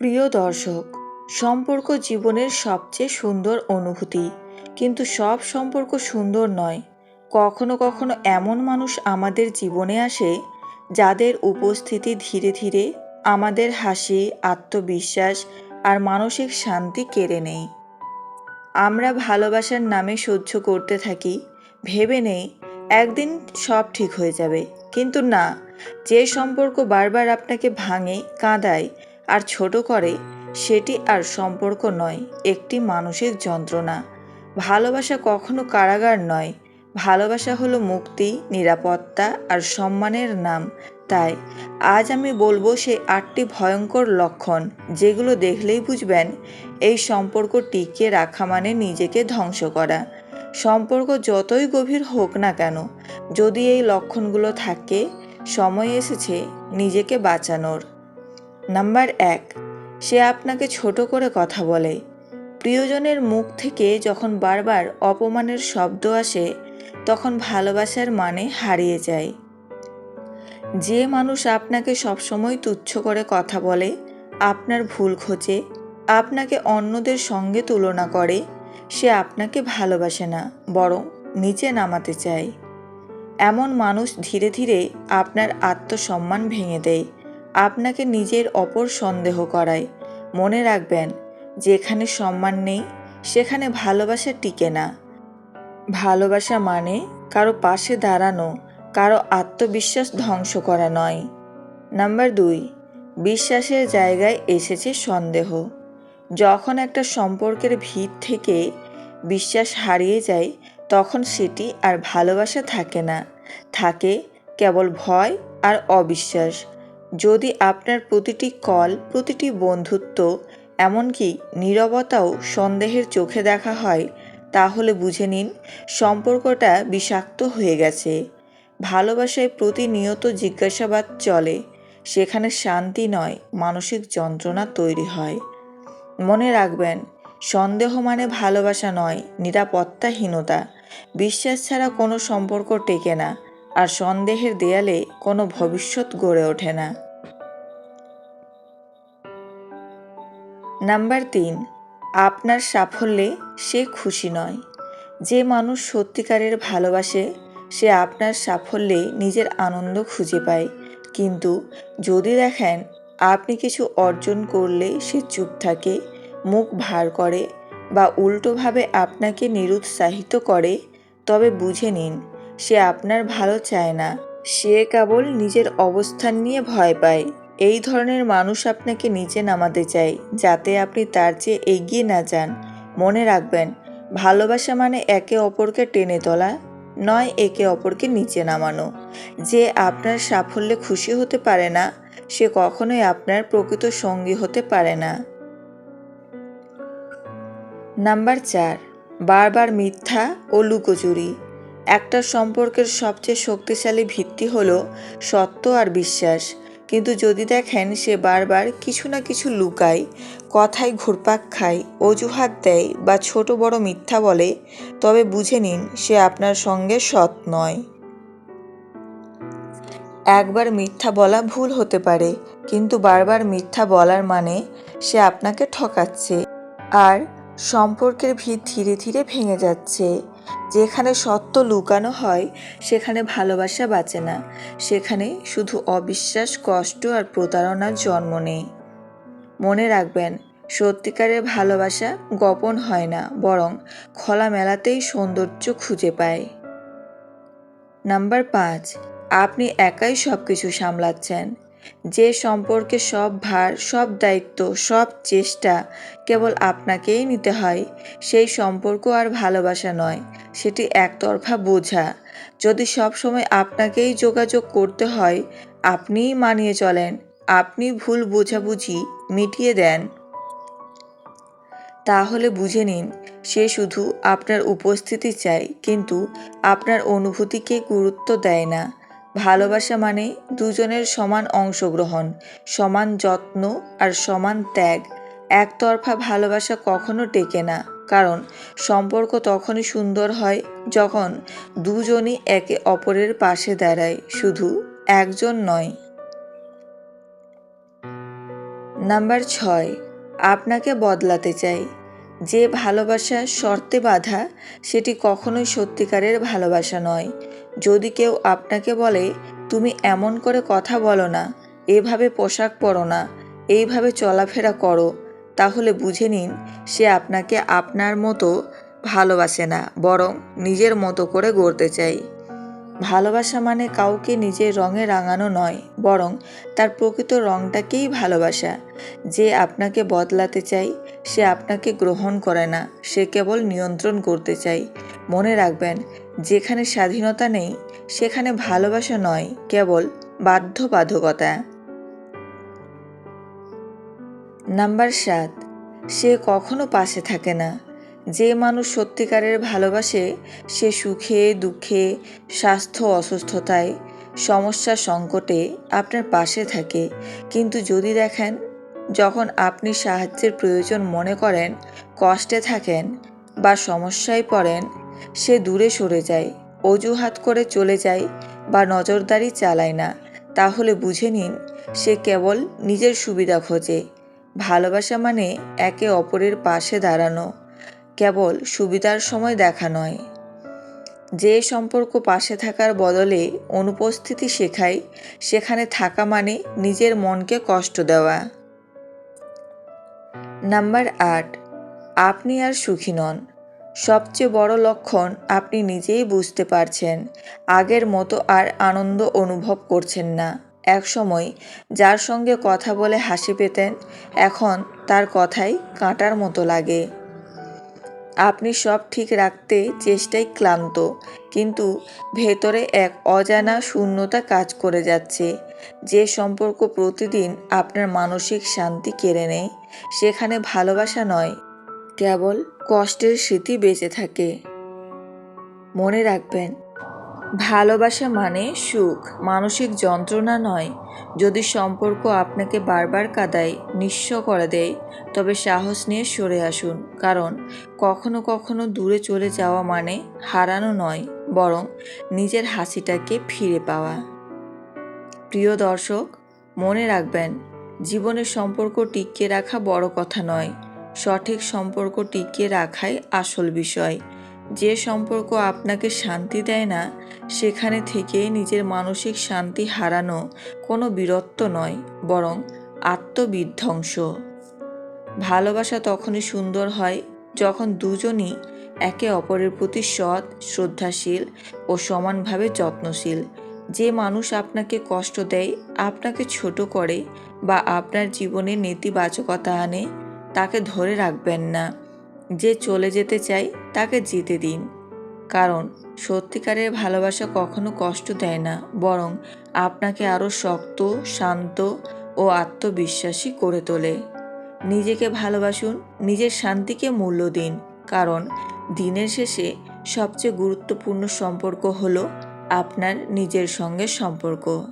প্রিয় দর্শক, সম্পর্ক জীবনের সবচেয়ে সুন্দর অনুভূতি। কিন্তু সব সম্পর্ক সুন্দর নয়। কখনো কখনো এমন মানুষ আমাদের জীবনে আসে, যাদের উপস্থিতি ধীরে ধীরে আমাদের হাসি, আত্মবিশ্বাস আর মানসিক শান্তি কেড়ে নেই আমরা ভালোবাসার নামে সহ্য করতে থাকি, ভেবে নেই একদিন সব ঠিক হয়ে যাবে। কিন্তু না, যে সম্পর্ক বারবার আপনাকে ভাঙে, কাঁদায় আর ছোট করে, সেটি আর সম্পর্ক নয়, একটি মানসিক যন্ত্রণা। ভালোবাসা কখনো কারাগার নয়, ভালোবাসা হলো মুক্তি, নিরাপত্তা আর সম্মানের নাম। তাই, আজ আমি বলব সেই আটটি ভয়ঙ্কর লক্ষণ, যেগুলো দেখলেই বুঝবেন, এই সম্পর্ক টিকিয়ে রাখা মানে নিজেকে ধ্বংস করা। সম্পর্ক যতই গভীর হোক না কেন, যদি এই লক্ষণগুলো থাকে, সময় এসেছে নিজেকে বাঁচানোর। নাম্বার এক, সে আপনাকে ছোট করে কথা বলে। প্রিয়জনের মুখ থেকে যখন বারবার অপমানের শব্দ আসে, তখন ভালোবাসার মানে হারিয়ে যায়। যে মানুষ আপনাকে সবসময় তুচ্ছ করে কথা বলে, আপনার ভুল খোঁজে, আপনাকে অন্যদের সঙ্গে তুলনা করে, সে আপনাকে ভালোবাসে না, বরং নিচে নামাতে চায়। এমন মানুষ ধীরে ধীরে আপনার আত্মসম্মান ভেঙে দেয়। আপনাকে নিজের অপর সন্দেহ করায়। মনে রাখবেন, যেখানে সম্মান নেই, সেখানে ভালোবাসা টিকে না। ভালোবাসা মানে কারও পাশে দাঁড়ানো, কারও আত্মবিশ্বাস ধ্বংস করা নয়। নাম্বার দুই, বিশ্বাসের জায়গায় এসেছে সন্দেহ। যখন একটা সম্পর্কের ভিত থেকে বিশ্বাস হারিয়ে যায়, তখন সেটি আর ভালোবাসা থাকে না। থাকে কেবল ভয় আর অবিশ্বাস। যদি আপনার প্রতিটি কল, প্রতিটি বন্ধুত্ব, এমনকি নীরবতাও সন্দেহের চোখে দেখা হয়, তাহলে বুঝে নিন সম্পর্কটা বিষাক্ত হয়ে গেছে। ভালোবাসায় প্রতিনিয়ত জিজ্ঞাসাবাদ চলে, সেখানে শান্তি নয়, মানসিক যন্ত্রণা তৈরি হয়। মনে রাখবেন, সন্দেহ মানে ভালোবাসা নয়, নিরাপত্তাহীনতা। বিশ্বাস ছাড়া কোনো সম্পর্ক টেকে না। আর সন্দেহের দেয়ালে কোনো ভবিষ্যৎ গড়ে ওঠে না। নাম্বার তিন, আপনার সাফল্যে সে খুশি নয়। যে মানুষ সত্যিকারের ভালোবাসে, সে আপনার সাফল্যে নিজের আনন্দ খুঁজে পায়। কিন্তু যদি দেখেন আপনি কিছু অর্জন করলে সে চুপ থাকে, মুখ ভার করে বা উল্টোভাবে আপনাকে নিরুৎসাহিত করে, তবে বুঝে নিন সে আপনার ভালো চায় না। সে কেবল নিজের অবস্থান নিয়ে ভয় পায়। এই ধরনের মানুষ আপনাকে নিচে নামাতে চায়, যাতে আপনি তার চেয়ে এগিয়ে না যান। মনে রাখবেন, ভালোবাসা মানে একে অপরকে টেনে তোলা, নয় একে অপরকে নিচে নামানো। যে আপনার সাফল্যে খুশি হতে পারে না, সে কখনোই আপনার প্রকৃত সঙ্গী হতে পারে না। নাম্বার চার, বারবার মিথ্যা ও লুকোচুরি। একটা সম্পর্কের সবচেয়ে শক্তিশালী ভিত্তি হলো সত্য আর বিশ্বাস। কিন্তু যদি দেখেন, সে বারবার কিছু না কিছু লুকায়, কথায় ঘুরপাক খায়, অজুহাত দেয় বা ছোট বড় মিথ্যা বলে, তবে বুঝে নিন, সে আপনার সঙ্গে সৎ নয়। একবার মিথ্যা বলা ভুল হতে পারে, কিন্তু বারবার মিথ্যা বলার মানে সে আপনাকে ঠকাচ্ছে, আর সম্পর্কের ভিত ধীরে ধীরে ভেঙে যাচ্ছে। যেখানে সত্য লুকানো হয়, সেখানে ভালোবাসা বাঁচে না। সেখানে শুধু অবিশ্বাস, কষ্ট আর প্রতারণার জন্ম নেই। মনে রাখবেন, সত্যিকারের ভালোবাসা গোপন হয় না, বরং খোলামেলাতেই সৌন্দর্য খুঁজে পায়। নাম্বার পাঁচ, আপনি একাই সব কিছু সামলাচ্ছেন। যে সম্পর্কে সব ভার, সব দায়িত্ব, সব চেষ্টা কেবল আপনাকেই নিতে হয়, সেই সম্পর্ক আর ভালোবাসা নয়, সেটি একতরফা বোঝা। যদি সব সময় আপনাকেই যোগাযোগ করতে হয়, আপনিই মানিয়ে চলেন, আপনি ভুল বোঝাবুঝি মিটিয়ে দেন। তাহলে বুঝে নিন, সে শুধু আপনার উপস্থিতি চায় কিন্তু আপনার অনুভূতিকে গুরুত্ব দেয় না। ভালোবাসা মানে দুজনের সমান অংশগ্রহণ, সমান যত্ন আর সমান ত্যাগ। একতরফা ভালোবাসা কখনো টেকে না, কারণ সম্পর্ক তখনই সুন্দর হয় যখন দুজনই একে অপরের পাশে দাঁড়ায়, শুধু একজন নয়। নাম্বার ছয়, আপনাকে বদলাতে চাই। যে ভালোবাসা শর্তে বাঁধা, সেটি কখনোই সত্যিকারের ভালোবাসা নয়। যদি কেউ আপনাকে বলে, তুমি এমন করে কথা বলো না, এভাবে পোশাক পরো না, এইভাবে চলাফেরা করো, তাহলে বুঝে নিন, সে আপনাকে আপনার মতো ভালোবাসে না, বরং নিজের মতো করে গড়তে চাই। ভালোবাসা মানে কাউকে নিজের রঙে রাঙানো নয়, বরং তার প্রকৃত রঙটাকেই ভালোবাসা। যে আপনাকে বদলাতে চাই, সে আপনাকে গ্রহণ করে না, সে কেবল নিয়ন্ত্রণ করতে চাই। মনে রাখবেন, যেখানে স্বাধীনতা নেই, সেখানে ভালোবাসা নয়, কেবল বাধ্যবাধকতা। নাম্বার সাত, সে কখনো পাশে থাকে না। যে মানুষ সত্যিকারের ভালোবাসে, সে সুখে, দুঃখে, স্বাস্থ্য অসুস্থতায়, সমস্যা সংকটে আপনার পাশে থাকে। কিন্তু যদি দেখেন, যখন আপনি সাহায্যের প্রয়োজন মনে করেন, কষ্টে থাকেন বা সমস্যায় পড়েন, সে দূরে সরে যায়, অজুহাত করে চলে যায় বা নজরদারি চালায় না। তাহলে বুঝে নিন, সে কেবল নিজের সুবিধা খোঁজে। ভালোবাসা মানে একে অপরের পাশে দাঁড়ানো। কেবল সুবিধার সময় দেখা নয়। যে সম্পর্ক পাশে থাকার বদলে অনুপস্থিতি শেখায়, সেখানে থাকা মানে নিজের মনকে কষ্ট দেওয়া। নাম্বার আট, আপনি আর সুখী নন। সবচেয়ে বড় লক্ষণ আপনি নিজেই বুঝতে পারছেন, আগের মতো আর আনন্দ অনুভব করছেন না। এক সময় যার সঙ্গে কথা বলে হাসি পেতেন, এখন তার কথাই কাঁটার মতো লাগে। আপনি সব ঠিক রাখতে চেষ্টায় ক্লান্ত। কিন্তু ভেতরে এক অজানা শূন্যতা কাজ করে যাচ্ছে। যে সম্পর্ক প্রতিদিন আপনার মানসিক শান্তি কেড়ে নেয়, সেখানে ভালোবাসা নয়, কেবল কষ্টের স্মৃতি বেঁচে থাকে। মনে রাখবেন ভালোবাসা মানে সুখ, মানসিক যন্ত্রণা নয়। যদি সম্পর্ক আপনাকে বারবার কাদায়, নিঃস্ব করে দেয়, তবে সাহস নিয়ে সরে আসুন। কারণ কখনো কখনো দূরে চলে যাওয়া মানে হারানো নয়, বরং নিজের হাসিটাকে ফিরে পাওয়া। প্রিয় দর্শক, মনে রাখবেন জীবনের সম্পর্ক টিকিয়ে রাখা বড় কথা নয়। সঠিক সম্পর্ক টিকিয়ে রাখাই আসল বিষয়। যে সম্পর্ক আপনাকে শান্তি দেয় না, সেখানে থেকে নিজের মানসিক শান্তি হারানো কোনো বীরত্ব নয়, বরং আত্মবিধ্বংস। ভালোবাসা তখনই সুন্দর হয় যখন দুজনই একে অপরের প্রতি সৎ, শ্রদ্ধাশীল ও সমানভাবে যত্নশীল। যে মানুষ আপনাকে কষ্ট দেয়, আপনাকে ছোট করে বা আপনার জীবনে নেতিবাচকতা আনে, তাকে ধরে রাখবেন না। যে চলে যেতে চায় তাকে যেতে দিন। কারণ সত্যিকারের ভালোবাসা কখনো কষ্ট দেয় না, বরং আপনাকে আরও শক্ত, শান্ত ও আত্মবিশ্বাসী করে তোলে। নিজেকে ভালোবাসুন, নিজের শান্তিকে মূল্য দিন। কারণ দিনের শেষে সবচেয়ে গুরুত্বপূর্ণ সম্পর্ক হলো আপনার নিজের সঙ্গে সম্পর্ক।